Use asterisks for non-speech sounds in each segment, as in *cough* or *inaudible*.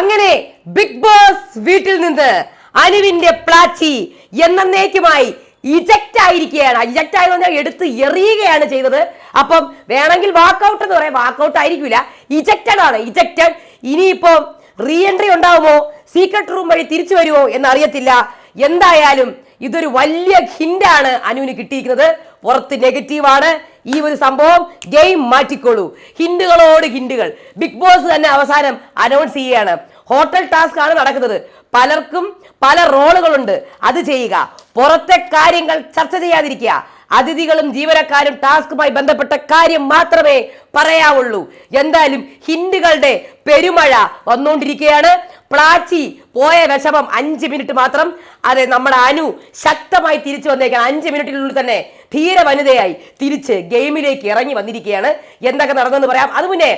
അങ്ങനെ big boss വീട്ടിൽ നിന്ന് അനുവിന്റെ പ്ലാച്ചി എന്നേക്കുമായി ഇജക്റ്റ് ആയിരിക്കുകയാണ്. ഇജക്റ്റ് ആയെന്ന് പറഞ്ഞാൽ എടുത്ത് എറിയുകയാണ് ചെയ്തത്. അപ്പം വേണമെങ്കിൽ വാക്കൗട്ട് എന്ന് പറയാം. വാക്കൗട്ട് ആയിരിക്കില്ല ഇജക്റ്റഡ് ആണ്. ഇജക്റ്റഡ്. ഇനിയിപ്പോ റീ എൻട്രി ഉണ്ടാവുമോ? സീക്രട്ട് റൂം വഴി തിരിച്ചു വരുമോ എന്നറിയത്തില്ല. എന്തായാലും ഇതൊരു വലിയ ഹിൻഡാണ് അനുവിന് കിട്ടിയിരിക്കുന്നത്. പുറത്ത് നെഗറ്റീവാണ് ഈ ഒരു സംഭവം ഗെയിം മാറ്റിക്കോളൂ. ഹിൻഡുകളോട് ഹിൻഡുകൾ ബിഗ് ബോസ് തന്നെ അവസാനം അനൗൺസ് ചെയ്യുകയാണ്. ഹോട്ടൽ ടാസ്ക് ആണ് നടക്കുന്നത്. പലർക്കും പല റോളുകളുണ്ട്. അത് ചെയ്യുക. പുറത്തെ കാര്യങ്ങൾ ചർച്ച ചെയ്യാതിരിക്കുക. അതിഥികളും ജീവനക്കാരും ടാസ്കുമായി ബന്ധപ്പെട്ട കാര്യം മാത്രമേ പറയാവുള്ളൂ. എന്തായാലും ഹിന്ദുകളുടെ പെരുമഴ വന്നുകൊണ്ടിരിക്കുകയാണ്. പ്ലാച്ചി പോയ വിഷമം അഞ്ച് മിനിറ്റ് മാത്രം. അതെ നമ്മുടെ അനു ശക്തമായി തിരിച്ചു വന്നേക്കാണ്. അഞ്ച് മിനിറ്റിനുള്ളിൽ തന്നെ ധീര വനിതയായി തിരിച്ച് ഗെയിമിലേക്ക് ഇറങ്ങി വന്നിരിക്കുകയാണ്. എന്തൊക്കെ നടന്നെന്ന് പറയാം. അത് മുന്നേ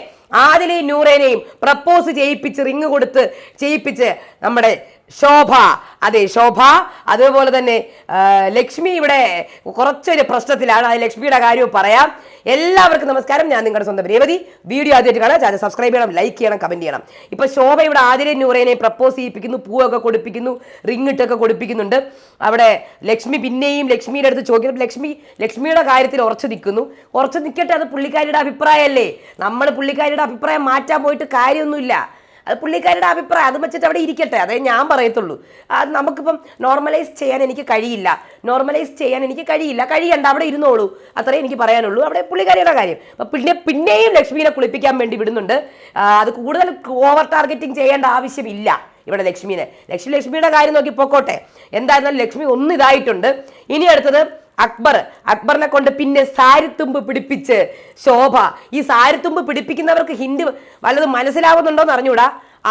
ആദിലെയും നൂറേനെയും പ്രപ്പോസ് ചെയ്യിപ്പിച്ച് റിങ് കൊടുത്ത് ചെയ്യിപ്പിച്ച് നമ്മുടെ ശോഭ. അതെ ശോഭ. അതുപോലെ തന്നെ ലക്ഷ്മി ഇവിടെ കുറച്ചൊരു പ്രശ്നത്തിലാണ്. അത് ലക്ഷ്മിയുടെ കാര്യവും പറയാം. എല്ലാവർക്കും നമസ്കാരം. ഞാൻ നിങ്ങളുടെ സ്വന്തം രേവതി. വീഡിയോ ആദ്യമായിട്ട് കാണാം ചാനൽ സബ്സ്ക്രൈബ് ചെയ്യണം ലൈക്ക് ചെയ്യണം കമന്റ് ചെയ്യണം. ഇപ്പൊ ശോഭ ഇവിടെ ആതിരെ നൂറേനെ പ്രപ്പോസ് ചെയ്യിപ്പിക്കുന്നു പൂവൊക്കെ കൊടുപ്പിക്കുന്നു റിങ് ഇട്ടൊക്കെ കൊടുപ്പിക്കുന്നുണ്ട്. അവിടെ ലക്ഷ്മി പിന്നെയും ലക്ഷ്മിയുടെ അടുത്ത് ചോദിക്കുന്നു. ലക്ഷ്മി ലക്ഷ്മിയുടെ കാര്യത്തിൽ ഉറച്ചു നിൽക്കുന്നു. ഉറച്ചു നിൽക്കട്ടെ അത് പുള്ളിക്കാരിയുടെ അഭിപ്രായമല്ലേ? നമ്മൾ പുള്ളിക്കാരിയുടെ അഭിപ്രായം മാറ്റാൻ പോയിട്ട് കാര്യമൊന്നുമില്ല. അത് പുള്ളിക്കാരുടെ അഭിപ്രായം അത് വെച്ചിട്ട് അവിടെ ഇരിക്കട്ടെ. അതേ ഞാൻ പറയത്തുള്ളൂ. അത് നമുക്കിപ്പം നോർമലൈസ് ചെയ്യാൻ എനിക്ക് കഴിയില്ല. നോർമലൈസ് ചെയ്യാൻ എനിക്ക് കഴിയില്ല. കഴിയണ്ട അവിടെ ഇരുന്നോളൂ. അത്രേ എനിക്ക് പറയാനുള്ളൂ. അവിടെ പുള്ളിക്കാരിയുടെ കാര്യം. അപ്പം പിന്നെ പിന്നെയും ലക്ഷ്മീനെ കുളിപ്പിക്കാൻ വേണ്ടി വിടുന്നുണ്ട്. അത് കൂടുതൽ ഓവർ ടാർഗറ്റിംഗ് ചെയ്യേണ്ട ആവശ്യമില്ല ഇവിടെ ലക്ഷ്മിനെ. ലക്ഷ്മി ലക്ഷ്മിയുടെ കാര്യം നോക്കി പൊക്കോട്ടെ. എന്തായിരുന്നാലും ലക്ഷ്മി ഒന്ന് ഇതായിട്ടുണ്ട്. ഇനി അടുത്തത് അക്ബർ. അക്ബറിനെ കൊണ്ട് പിന്നെ സാരിത്തുമ്പ് പിടിപ്പിച്ച് ശോഭ. ഈ സാരിത്തുമ്പ് പിടിപ്പിക്കുന്നവർക്ക് ഹിന്ദി വല്ലതും മനസ്സിലാവുന്നുണ്ടോ എന്ന് അറിഞ്ഞൂടാ.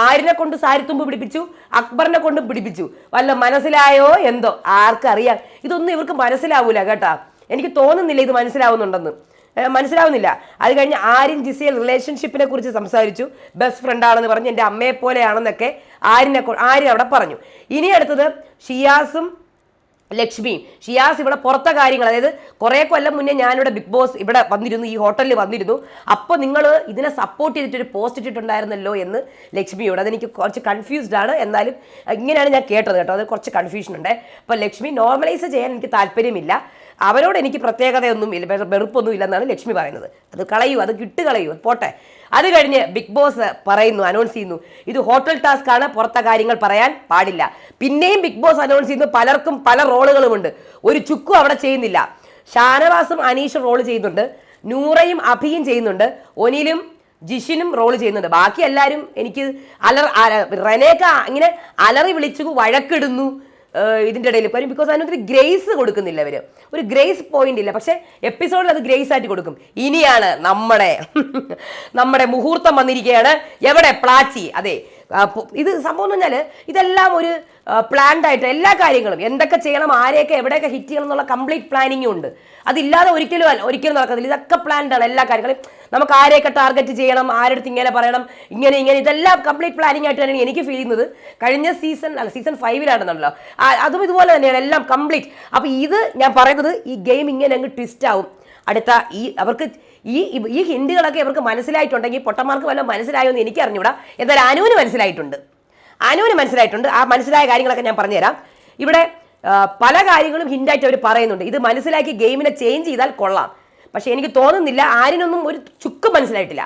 ആരിനെ കൊണ്ട് സാരിത്തുമ്പ് പിടിപ്പിച്ചു? അക്ബറിനെ കൊണ്ട് പിടിപ്പിച്ചു. വല്ല മനസ്സിലായോ? എന്തോ? ആർക്കറിയാം. ഇതൊന്നും ഇവർക്ക് മനസ്സിലാവൂല കേട്ടാ. എനിക്ക് തോന്നുന്നില്ല ഇത് മനസ്സിലാവുന്നുണ്ടെന്ന്. മനസ്സിലാവുന്നില്ല. അത് കഴിഞ്ഞ് ആര്യൻ ജിസയിൽ റിലേഷൻഷിപ്പിനെ കുറിച്ച് സംസാരിച്ചു. ബെസ്റ്റ് ഫ്രണ്ട് ആണെന്ന് പറഞ്ഞ് എന്റെ അമ്മയെ പോലെയാണെന്നൊക്കെ ആര്യനെ ആര്യൻ അവിടെ പറഞ്ഞു. ഇനി അടുത്തത് ഷിയാസും ലക്ഷ്മിയും ഷിയാസ് ഇവിടെ പുറത്തെ കാര്യങ്ങൾ അതായത് കുറേ കൊല്ലം മുന്നേ ഞാനിവിടെ ബിഗ് ബോസ് ഇവിടെ വന്നിരുന്നു ഈ ഹോട്ടലിൽ വന്നിരുന്നു. അപ്പോൾ നിങ്ങൾ ഇതിനെ സപ്പോർട്ട് ചെയ്തിട്ടൊരു പോസ്റ്റ് ഇട്ടിട്ടുണ്ടായിരുന്നല്ലോ എന്ന് ലക്ഷ്മിയോട്. അതെനിക്ക് കുറച്ച് കൺഫ്യൂസ്ഡ് ആണ്. എന്നാലും ഇങ്ങനെയാണ് ഞാൻ കേട്ടത് കേട്ടോ. അത് കുറച്ച് കൺഫ്യൂഷൻ ഉണ്ട്. അപ്പോൾ ലക്ഷ്മി നോർമലൈസ് ചെയ്യാൻ എനിക്ക് താല്പര്യമില്ല. അവരോട് എനിക്ക് പ്രത്യേകതയൊന്നും ഇല്ല വെറു- വെറുപ്പൊന്നും ഇല്ലെന്നാണ് ലക്ഷ്മി പറയുന്നത്. അത് കളയൂ അത് കിട്ട് കളയൂ പോട്ടെ. അത് കഴിഞ്ഞ് ബിഗ് ബോസ് പറയുന്നു അനൗൺസ് ചെയ്യുന്നു. ഇത് ഹോട്ടൽ ടാസ്ക് ആണ് പുറത്തെ കാര്യങ്ങൾ പറയാൻ പാടില്ല. പിന്നെയും ബിഗ് ബോസ് അനൗൺസ് ചെയ്യുന്നു. പലർക്കും പല റോളുകളുമുണ്ട്. ഒരു ചുക്കും അവിടെ ചെയ്യുന്നില്ല. ഷാനവാസും അനീഷും റോൾ ചെയ്യുന്നുണ്ട്. നൂറയും അഭിയും ചെയ്യുന്നുണ്ട്. ഒനിലും ജിഷിനും റോൾ ചെയ്യുന്നുണ്ട്. ബാക്കി എല്ലാവരും എനിക്ക് അലർ റനേക്ക ഇങ്ങനെ അലറി വിളിച്ചു വഴക്കിടുന്നു ഇതിന്റെ ഇടയിൽ. കാര്യം ബിക്കോസ് അതിനൊരു ഗ്രേസ് കൊടുക്കുന്നില്ല അവർ ഒരു ഗ്രേസ് പോയിന്റ് ഇല്ല. പക്ഷേ എപ്പിസോഡിൽ അത് ഗ്രേസ് ആയിട്ട് കൊടുക്കും. ഇനിയാണ് നമ്മുടെ *laughs* നമ്മുടെ മുഹൂർത്തം വന്നിരിക്കുകയാണ്. എവിടെ? പ്ലാച്ചി. അതെ. ഇത് സംഭവം എന്ന് പറഞ്ഞാൽ ഇതെല്ലാം ഒരു പ്ലാൻഡ് ആയിട്ട് എല്ലാ കാര്യങ്ങളും എന്തൊക്കെ ചെയ്യണം ആരെയൊക്കെ എവിടെയൊക്കെ ഹിറ്റ് ചെയ്യണം എന്നുള്ള കംപ്ലീറ്റ് പ്ലാനിങ്ങും ഉണ്ട്. അതില്ലാതെ ഒരിക്കലും അല്ല ഒരിക്കലും നടക്കത്തില്ല. ഇതൊക്കെ പ്ലാൻഡാണ് എല്ലാ കാര്യങ്ങളും. നമുക്ക് ആരെയൊക്കെ ടാർഗറ്റ് ചെയ്യണം ആരെടുത്ത് ഇങ്ങനെ പറയണം ഇങ്ങനെ ഇങ്ങനെ ഇതെല്ലാം കംപ്ലീറ്റ് പ്ലാനിങ് ആയിട്ടാണ് എനിക്ക് ഫീൽ ചെയ്യുന്നത്. കഴിഞ്ഞ സീസൺ അല്ല സീസൺ ഫൈവിലാണെന്നുണ്ടല്ലോ അതും ഇതുപോലെ തന്നെയാണ് എല്ലാം കംപ്ലീറ്റ് അപ്പോൾ ഇത് ഞാൻ പറയുന്നത് ഈ ഗെയിം ഇങ്ങനെ അങ്ങ് ട്വിസ്റ്റ് ആവും. അടുത്ത ഈ അവർക്ക് ഈ ഈ ഹിന്ദികളൊക്കെ ഇവർക്ക് മനസ്സിലായിട്ടുണ്ടെങ്കിൽ പൊട്ടന്മാർക്ക് വല്ല മനസ്സിലായോ എന്ന് എനിക്ക് അറിഞ്ഞൂടാ എന്തായാലും അനുവിന് മനസ്സിലായിട്ടുണ്ട്. അനുവിന് മനസ്സിലായിട്ടുണ്ട്. ആ മനസ്സിലായ കാര്യങ്ങളൊക്കെ ഞാൻ പറഞ്ഞുതരാം. ഇവിടെ പല കാര്യങ്ങളും ഹിൻഡായിട്ട് അവർ പറയുന്നുണ്ട്. ഇത് മനസ്സിലാക്കി ഗെയിമിനെ ചേഞ്ച് ചെയ്താൽ കൊള്ളാം. പക്ഷേ എനിക്ക് തോന്നുന്നില്ല ആരിനൊന്നും ഒരു ചുക്ക് മനസ്സിലായിട്ടില്ല.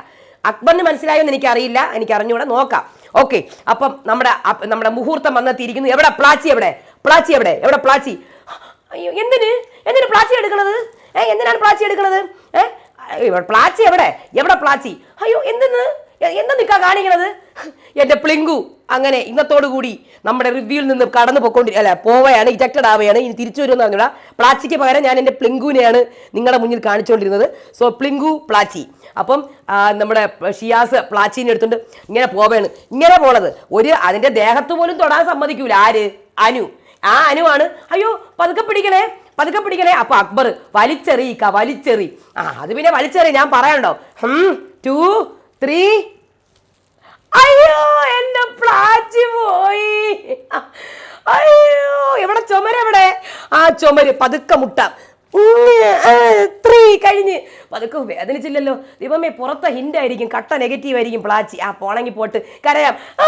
അക്ബറിന് മനസ്സിലായോ എന്ന് എനിക്ക് അറിയില്ല എനിക്ക് അറിഞ്ഞുകൂടെ നോക്കാം. ഓക്കെ. അപ്പം നമ്മുടെ നമ്മുടെ മുഹൂർത്തം വന്നെത്തിയിരിക്കുന്നു. എവിടെ? പ്ലാച്ചി എവിടെ? പ്ലാച്ചി എവിടെ? എവിടെ പ്ലാച്ചി? അയ്യോ എന്തിന്? എന്തിന് പ്ലാച്ചി എടുക്കണത്? ഏഹ് എന്തിനാണ് പ്ലാച്ചി എടുക്കണത്? ഏ അയ്യോ, പ്ലാച്ചി എവിടെ? എവിടെ പ്ലാച്ചി? അയ്യോ എന്തെന്ന്? എ- എന്താ നിൽക്കാൻ കാണിക്കണത്? എന്റെ പ്ലിങ്കു അങ്ങനെ കൂടി നമ്മുടെ റിവ്യൂവിൽ നിന്ന് കടന്നു പോയിക്കൊണ്ടി അല്ല പോവുകയാണ് ഇജക്റ്റഡ് ആവുകയാണ്. ഇനി തിരിച്ചു വരുമെന്ന് പറഞ്ഞൂടാ. പ്ലാച്ചിക്ക് പകരം ഞാൻ എന്റെ പ്ലിങ്കുവിനെയാണ് നിങ്ങളുടെ മുന്നിൽ കാണിച്ചുകൊണ്ടിരുന്നത്. സോ പ്ലിങ്കു പ്ലാച്ചി. അപ്പം നമ്മുടെ ഷിയാസ് പ്ലാച്ചീനെ എടുത്തുകൊണ്ട് ഇങ്ങനെ പോവുകയാണ് ഇങ്ങനെ പോണത്. ഒരു അതിന്റെ ദേഹത്ത് പോലും തൊടാൻ സമ്മതിക്കൂല. ആര്? അനു. ആ അനുവാണ്. അയ്യോ പതുക്കെ പിടിക്കണേ. പതുക്കെ പിടിക്കണേ. അപ്പൊ അക്ബർ വലിച്ചെറിയിക്ക വലിച്ചെറി. ആ അത് പിന്നെ വലിച്ചെറി ഞാൻ പറയണ്ടോ ടു ത്രീ അയ്യോ എന്റെ പ്ലാച്ചി പോയി. അയ്യോ എവിടെ ചുമരെവിടെ ആ ചുമര് പതുക്കെ മുട്ട. കഴിഞ്ഞ്. പതുക്കെ വേദനിച്ചില്ലല്ലോ. ദൈവമേ പുറത്തെ ഹിന്റ് ആയിരിക്കും കട്ട നെഗറ്റീവ് ആയിരിക്കും പ്ലാച്ചി ആ പോണെങ്കിൽ പോട്ട് കരയാം. ആ,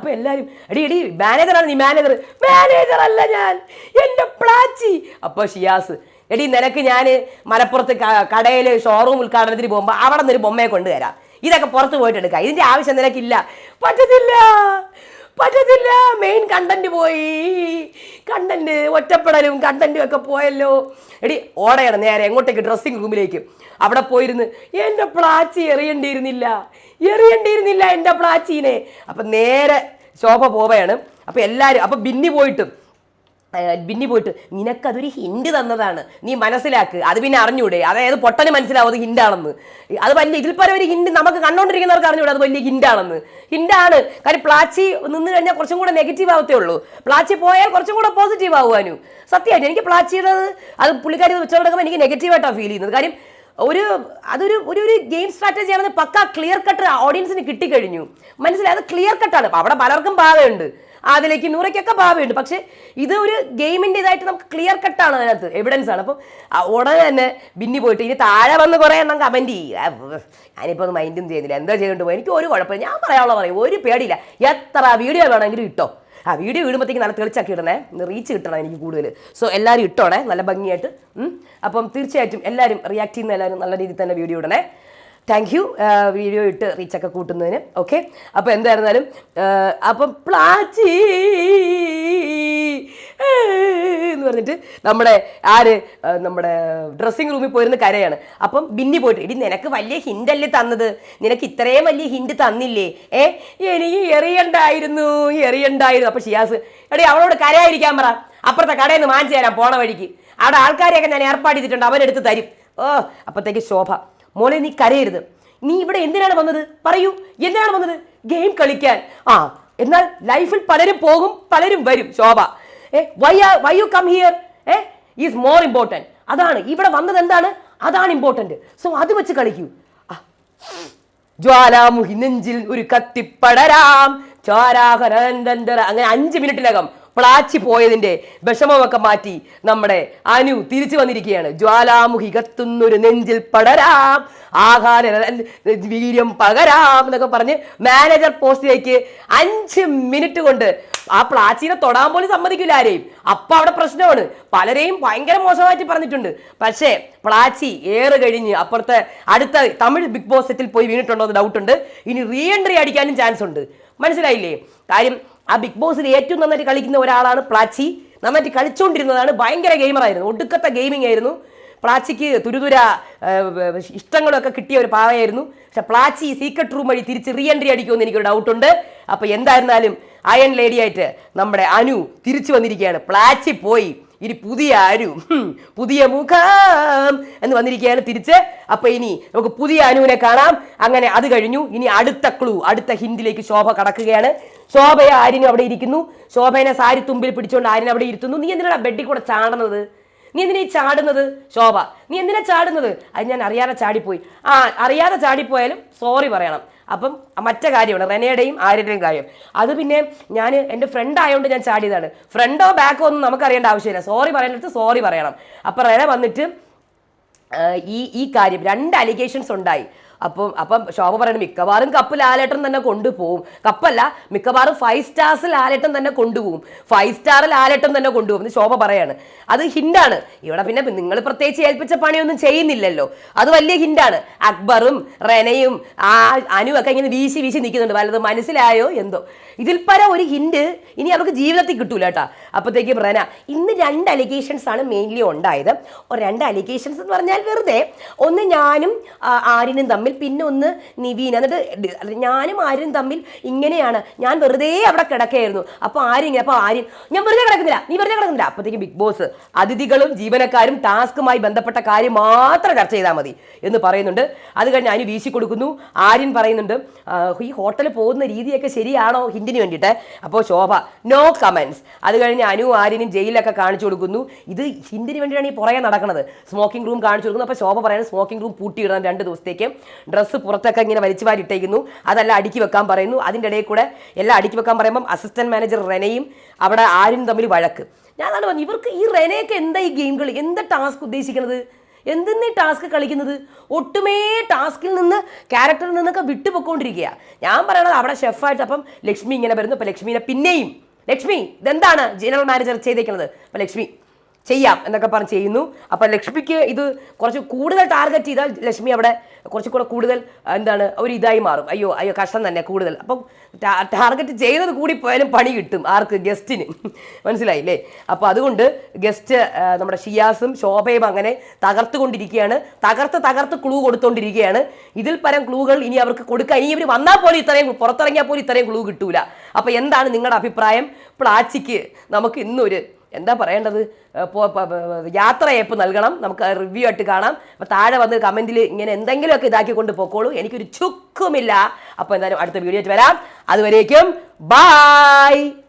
അപ്പൊ എല്ലാരും എടി എടി മാനേജറാണ് നീ മാനേജർ മാനേജർ അല്ല ഞാൻ. എന്റെ പ്ലാച്ചി. അപ്പോൾ ഷിയാസ് എടി നിനക്ക് ഞാൻ മലപ്പുറത്ത് കടയിൽ ഷോറൂം ഉദ്ഘാടനത്തിന് പോകുമ്പോൾ അവിടെ നിന്ന് ഒരു ബൊമ്മയെ കൊണ്ടുവരാം. ഇതൊക്കെ പുറത്ത് പോയിട്ട് എടുക്കാം ഇതിന്റെ ആവശ്യം നിനക്കില്ല. പറ്റത്തില്ല. പറ്റത്തില്ല. മെയിൻ കണ്ടന്റ് പോയി. കണ്ടന്റ് ഒറ്റപ്പെടലും കണ്ടന്റും ഒക്കെ പോയല്ലോ. എടി ഓടയാണ് നേരെ എങ്ങോട്ടേക്ക് ഡ്രസ്സിങ് റൂമിലേക്ക് അവിടെ പോയിരുന്ന് എന്റെ പ്ലാച്ചി എറിയണ്ടിയിരുന്നില്ല എറിയണ്ടിയിരുന്നില്ല എന്റെ പ്ലാച്ചീനെ. അപ്പം നേരെ ശോഭ പോവുകയാണ്. അപ്പം എല്ലാവരും അപ്പം ബിന്നി പോയിട്ടും ബിന്നി പോയിട്ട് നിനക്കതൊരു ഹിന്റ് തന്നതാണ്. നീ മനസ്സിലാക്ക്. അത് പിന്നെ അറിഞ്ഞൂടെ? അതായത് പൊട്ടന് മനസ്സിലാവും അത് അത് വലിയ ഇതിൽ പല ഒരു ഹിന്റ് നമുക്ക് കണ്ടോണ്ടിരിക്കുന്നവർക്ക് അറിഞ്ഞൂടെ അത് വലിയ ഹിന്റാണെന്ന് ഹിന്റാണ് കാര്യം പ്ലാച്ചി നിന്ന് കഴിഞ്ഞാൽ കുറച്ചും കൂടെ നെഗറ്റീവ് ആവത്തേ ഉള്ളൂ. പ്ലാച്ചി പോയാൽ കുറച്ചും കൂടെ പോസിറ്റീവ് ആവുവാനും. സത്യമായിട്ട് എനിക്ക് പ്ലാച്ചിയുടെ അത് പുള്ളിക്കാരി വെച്ചെടുക്കുമ്പോൾ എനിക്ക് നെഗറ്റീവായിട്ടാണ് ഫീൽ ചെയ്യുന്നത്. കാര്യം ഒരു അതൊരു ഒരു ഒരു ഗെയിം സ്ട്രാറ്റജി ആണെന്ന് പക്ക ക്ലിയർ കട്ട് ഓഡിയൻസിന് കിട്ടിക്കഴിഞ്ഞു. മനസ്സിലായി? അത് ക്ലിയർ കട്ടാണ് അവിടെ പലർക്കും ഭാവമുണ്ട് അതിലേക്ക് നൂറയ്ക്കൊക്കെ ഭാവിയുണ്ട്. പക്ഷെ ഇത് ഒരു ഗെയിമിന്റെ ഇതായിട്ട് നമുക്ക് ക്ലിയർ കട്ടാണ് അതിനകത്ത് എവിഡൻസ് ആണ്. അപ്പം ഉടനെ തന്നെ ബിന്നി പോയിട്ട് ഇനി താഴെ വന്ന് കുറേ എണ്ണം കമന്റ് ചെയ്യുക ഞാനിപ്പോൾ ഒന്നും മൈൻഡും ചെയ്യുന്നില്ല. എന്താ ചെയ്തുകൊണ്ട് പോയി എനിക്ക് ഒരു കുഴപ്പമില്ല. ഞാൻ പറയാനുള്ള പറയും ഒരു പേടിയില്ല. എത്ര വീഡിയോ വേണമെങ്കിലും ഇട്ടോ. ആ വീഡിയോ ഇടുമ്പോഴത്തേക്ക് നല്ല തെളിച്ചാക്കി ഇടണേ. റീച്ച് കിട്ടണം എനിക്ക് കൂടുതൽ സോ എല്ലാവരും ഇട്ടോണേ. നല്ല ഭംഗിയായിട്ട്. അപ്പം തീർച്ചയായിട്ടും എല്ലാവരും റിയാക്ട് ചെയ്യുന്ന എല്ലാവരും നല്ല രീതിയിൽ തന്നെ വീഡിയോ ഇടണേ. താങ്ക് യു വീഡിയോ ഇട്ട് റീച്ചൊക്കെ കൂട്ടുന്നതിന്. ഓക്കെ അപ്പോൾ എന്തായിരുന്നാലും ആ, അപ്പം പ്ലാച്ചി എന്ന് പറഞ്ഞിട്ട് നമ്മുടെ ആര് നമ്മുടെ ഡ്രസ്സിങ് റൂമിൽ പോയിരുന്ന കരയാണ്. അപ്പം ബിന്നി പോയിട്ട് ഇടി നിനക്ക് വലിയ ഹിന്റല്ലേ തന്നത്? നിനക്ക് ഇത്രയും വലിയ ഹിന്റ് തന്നില്ലേ? ഏ? എനിക്ക് എറിയണ്ടായിരുന്നു എറിയണ്ടായിരുന്നു. അപ്പം ഷിയാസ് എടി അവളോട് കരയായിരിക്കാൻ പറ. അപ്പുറത്തെ കടയിൽ നിന്ന് വാങ്ങിച്ചു പോണ വഴിക്ക്. അവിടെ ആൾക്കാരെയൊക്കെ ഞാൻ ഏർപ്പാട് ചെയ്തിട്ടുണ്ട് അവരെടുത്ത് തരും. ഓ അപ്പത്തേക്ക് ശോഭ. മോളെ നീ കരയരുത്. നീ ഇവിടെ എന്തിനാണ് വന്നത്? പറയൂ. എന്തിനാണ് വന്നത്? ഗെയിം കളിക്കാൻ. ആ എന്നാൽ ലൈഫിൽ പലരും പോകും പലരും വരും Shobha. Uh why are why you come here uh is more important അതാണ് ഇവിടെ വന്നത് എന്താണ്? അതാണ് ഇമ്പോർട്ടന്റ് സോ അത് വെച്ച് കളിക്കൂ. ജ്വാലാമുഹി നെഞ്ചിൽ ഒരു കത്തിപ്പടരാം. ചോരാഹരന്തര അങ്ങനെ അഞ്ച് മിനിറ്റിനകം പ്ലാച്ചി പോയതിന്റെ വിഷമമൊക്കെ മാറ്റി നമ്മുടെ അനു തിരിച്ചു വന്നിരിക്കുകയാണ്. ജ്വാലാമുഖി കത്തുന്നൊരു നെഞ്ചിൽ പടരാം ആഹാര വീര്യം പകരാം എന്നൊക്കെ പറഞ്ഞ് മാനേജർ പോസ്റ്റിലേക്ക് അഞ്ച് മിനിറ്റ് കൊണ്ട് ആ പ്ലാച്ചിനെ തൊടാൻ പോലും സമ്മതിക്കില്ല ആരെയും. അപ്പൊ അവിടെ പ്രശ്നമാണ്. പലരെയും ഭയങ്കര മോശമായിട്ട് പറഞ്ഞിട്ടുണ്ട്. പക്ഷേ പ്ലാച്ചി ഏറ് കഴിഞ്ഞ് അപ്പുറത്തെ അടുത്ത തമിഴ് ബിഗ് ബോസ് സെറ്റിൽ പോയി വീണിട്ടുണ്ടോ എന്ന് ഡൗട്ട് ഉണ്ട്. ഇനി റീ എൻട്രി അടിക്കാനും ചാൻസ് ഉണ്ട്. മനസ്സിലായില്ലേ? കാര്യം ആ ബിഗ് ബോസിൽ ഏറ്റവും നന്നായിട്ട് കളിക്കുന്ന ഒരാളാണ് പ്ലാച്ചി. നന്നായിട്ട് കളിച്ചുകൊണ്ടിരുന്നതാണ് ഭയങ്കര ഗെയിമറായിരുന്നു ഒടുക്കത്തെ ഗെയിമിംഗ് ആയിരുന്നു. പ്ലാച്ചിക്ക് തുരുതുര ഇഷ്ടങ്ങളൊക്കെ കിട്ടിയ ഒരു പാവയായിരുന്നു. പക്ഷെ പ്ലാച്ചി സീക്രട്ട് റൂം വഴി തിരിച്ച് റീ എൻട്രി അടിക്കുമെന്ന് എനിക്കൊരു ഡൗട്ടുണ്ട് അപ്പോൾ എന്തായിരുന്നാലും അയൺ ലേഡി ആയിട്ട് നമ്മുടെ അനു തിരിച്ചു വന്നിരിക്കുകയാണ്. പ്ലാച്ചി പോയി. ഇനി പുതിയ അനു പുതിയ മുഖം എന്ന് വന്നിരിക്കുകയാണ് തിരിച്ച്. അപ്പൊ ഇനി നമുക്ക് പുതിയ അനുവിനെ കാണാം. അങ്ങനെ അത് കഴിഞ്ഞു. ഇനി അടുത്ത ക്ലൂ അടുത്ത ഹിന്ദിലേക്ക് ശോഭ കടക്കുകയാണ്. ശോഭയെ ആര്യനും അവിടെ ഇരിക്കുന്നു. ശോഭനെ സാരി തുമ്പിൽ പിടിച്ചുകൊണ്ട് ആര്യൻ അവിടെ ഇരുത്തുന്നു. നീ എന്തിനാണ് ബെഡിൽ കൂടെ ചാടുന്നത്? നീ എന്തിനാ ഈ ചാടുന്നത്? ശോഭ നീ എന്തിനാ ചാടുന്നത്? അത് ഞാൻ അറിയാതെ ചാടിപ്പോയി. ആ അറിയാതെ ചാടിപ്പോയാലും സോറി പറയണം. അപ്പം മറ്റേ കാര്യമാണ് റെനയുടെയും ആര്യയുടെയും കാര്യം. അത് പിന്നെ ഞാൻ എന്റെ ഫ്രണ്ട് ആയതുകൊണ്ട് ഞാൻ ചാടിയതാണ്. ഫ്രണ്ടോ ബാക്കോ ഒന്നും നമുക്ക് അറിയേണ്ട ആവശ്യമില്ല. സോറി പറയുന്നിടത്ത് സോറി പറയണം. അപ്പം റെന വന്നിട്ട് ഈ ഈ കാര്യം രണ്ട് അലിഗേഷൻസ് ഉണ്ടായി. അപ്പം അപ്പം ശോഭ പറയുന്നത് മിക്കവാറും കപ്പ് ലാലേട്ടൻ തന്നെ കൊണ്ടുപോകും കപ്പല്ല മിക്കവാറും ഫൈവ് സ്റ്റാർസ് ലാലേട്ടൻ തന്നെ കൊണ്ടുപോകും ഫൈവ് സ്റ്റാർ ലാലേട്ടൻ തന്നെ കൊണ്ടുപോകും എന്ന് ശോഭ പറയാണ്. അത് ഹിൻഡാണ് ഇവിടെ പിന്നെ നിങ്ങൾ പ്രത്യേകിച്ച് ഏൽപ്പിച്ച പണിയൊന്നും ചെയ്യുന്നില്ലല്ലോ. അത് വലിയ ഹിൻഡാണ് അക്ബറും റെനയും ആ അനുവൊക്കെ ഇങ്ങനെ വീശി വീശി നിൽക്കുന്നുണ്ട്. വല്ലത് മനസ്സിലായോ? എന്തോ. ഇതിൽ പര ഒരു ഹിൻഡ് ഇനി അവർക്ക് ജീവിതത്തിൽ കിട്ടൂല കേട്ടാ. അപ്പോഴത്തേക്കും റെന ഇന്ന് രണ്ട് അലിഗേഷൻസ് ആണ് മെയിൻലി ഉണ്ടായത്. രണ്ട് അലിഗേഷൻസ് എന്ന് പറഞ്ഞാൽ വെറുതെ ഒന്ന് ഞാനും ആര്യനും തമ്മിൽ പിന്നെ ഒന്ന് നിവീൻ. എന്നിട്ട് ഞാനും ആര്യനും തമ്മിൽ ഇങ്ങനെയാണ്. ഞാൻ വെറുതെ അവിടെ കിടക്കുകയായിരുന്നു അപ്പോൾ ആര്യൻ ഇങ്ങനെ അപ്പോൾ ആര്യൻ ഞാൻ വെറുതെ കിടക്കുന്നില്ല നീ വെറുതെ കിടക്കുന്നില്ല. അപ്പത്തേക്ക് ബിഗ് ബോസ് അതിഥികളും ജീവനക്കാരും ടാസ്കുമായി ബന്ധപ്പെട്ട കാര്യം മാത്രം ചർച്ച ചെയ്താൽ മതി എന്ന് പറയുന്നുണ്ട്. അത് കഴിഞ്ഞ് അനു വീശി കൊടുക്കുന്നു. ആര്യൻ പറയുന്നുണ്ട് "ആ, ഈ ഹോട്ടലിൽ പോകുന്ന രീതിയൊക്കെ ശരിയാണോ ഹിന്ദിന് വേണ്ടിയിട്ട്? അപ്പോൾ ശോഭ നോ കമൻസ് അത് കഴിഞ്ഞ് അനു ആര്യനും ജയിലൊക്കെ കാണിച്ചു കൊടുക്കുന്നു. ഇത് ഹിന്ദിന് വേണ്ടിയാണ് ഈ പുറകെ നടക്കുന്നത് സ്മോക്കിംഗ് റൂം കാണിച്ചു കൊടുക്കുന്നു. അപ്പോൾ ശോഭ പറയുന്നത് സ്മോക്കിംഗ് റൂം പൂട്ടിയിടണം രണ്ട് ദിവസത്തേക്ക്. ഡ്രസ്സ് പുറത്തൊക്കെ ഇങ്ങനെ വലിച്ചു വാരി ഇട്ടേക്കുന്നു അതെല്ലാം അടുക്കി വെക്കാൻ പറയുന്നു. അതിന്റെ ഇടയിൽ കൂടെ എല്ലാം അടുക്കി വെക്കാൻ പറയുമ്പം അസിസ്റ്റന്റ് മാനേജർ റെനയും അവിടെ ആരും തമ്മിൽ വഴക്ക്. ഞാൻ അതാണ് പറഞ്ഞു ഇവർക്ക് ഈ റെനയൊക്കെ എന്താ ഈ ഗെയിം കളി? എന്താ ടാസ്ക് ഉദ്ദേശിക്കുന്നത് എന്തിനീ ടാസ്ക് കളിക്കുന്നത്? ഒട്ടുമേ ടാസ്കിൽ നിന്ന് ക്യാരക്ടറിൽ നിന്നൊക്കെ വിട്ടുപോയിക്കൊണ്ടിരിക്കുക ഞാൻ പറയണത് അവിടെ ഷെഫായിട്ട് അപ്പം ലക്ഷ്മി ഇങ്ങനെ വരുന്നു. അപ്പം ലക്ഷ്മിനെ പിന്നെയും ലക്ഷ്മി ഇതെന്താണ് ജനറൽ മാനേജർ ചെയ്തേക്കുന്നത് അപ്പം ലക്ഷ്മി ചെയ്യാം എന്നൊക്കെ പറഞ്ഞ് ചെയ്യുന്നു. അപ്പൊ ലക്ഷ്മിക്ക് ഇത് കുറച്ച് കൂടുതൽ ടാർഗറ്റ് ചെയ്താൽ ലക്ഷ്മി അവിടെ കുറച്ച് കൂടെ കൂടുതൽ എന്താണ് ഒരു ഇതായി മാറും. അയ്യോ അയ്യോ കഷ്ടം തന്നെ കൂടുതൽ. അപ്പം ടാർഗറ്റ് ചെയ്തത് കൂടി പോയാലും പണി കിട്ടും ആർക്ക്? ഗസ്റ്റിന് *laughs* മനസ്സിലായില്ലേ? അപ്പോൾ അതുകൊണ്ട് ഗസ്റ്റ് നമ്മുടെ ഷിയാസും ശോഭയും അങ്ങനെ തകർത്തുകൊണ്ടിരിക്കുകയാണ്. തകർത്ത് തകർത്ത് ക്ലൂ കൊടുത്തുകൊണ്ടിരിക്കുകയാണ് ഇതിൽ പരം ക്ലൂകൾ ഇനി അവർക്ക് കൊടുക്കാൻ ഇനി ഇവർ വന്നാൽ പോലും ഇത്രയും പുറത്തിറങ്ങിയാൽ പോലും ഇത്രയും ക്ലൂ കിട്ടൂല. അപ്പോൾ എന്താണ് നിങ്ങളുടെ അഭിപ്രായം? പ്ലാച്ചിക്ക് നമുക്ക് ഇന്നൊരു എന്താ പറയേണ്ടത്? യാത്രയപ്പ് നൽകണം. നമുക്ക് റിവ്യൂ ആയിട്ട് കാണാം. അപ്പോൾ താഴെ വന്ന് കമന്റിൽ ഇങ്ങനെ എന്തെങ്കിലുമൊക്കെ ഇതാക്കി കൊണ്ട് പോക്കോളൂ. എനിക്കൊരു ചുക്കുമില്ല. അപ്പോൾ എന്തായാലും അടുത്ത വീഡിയോ ആയിട്ട് വരാം. അതുവരേക്കും ബായ്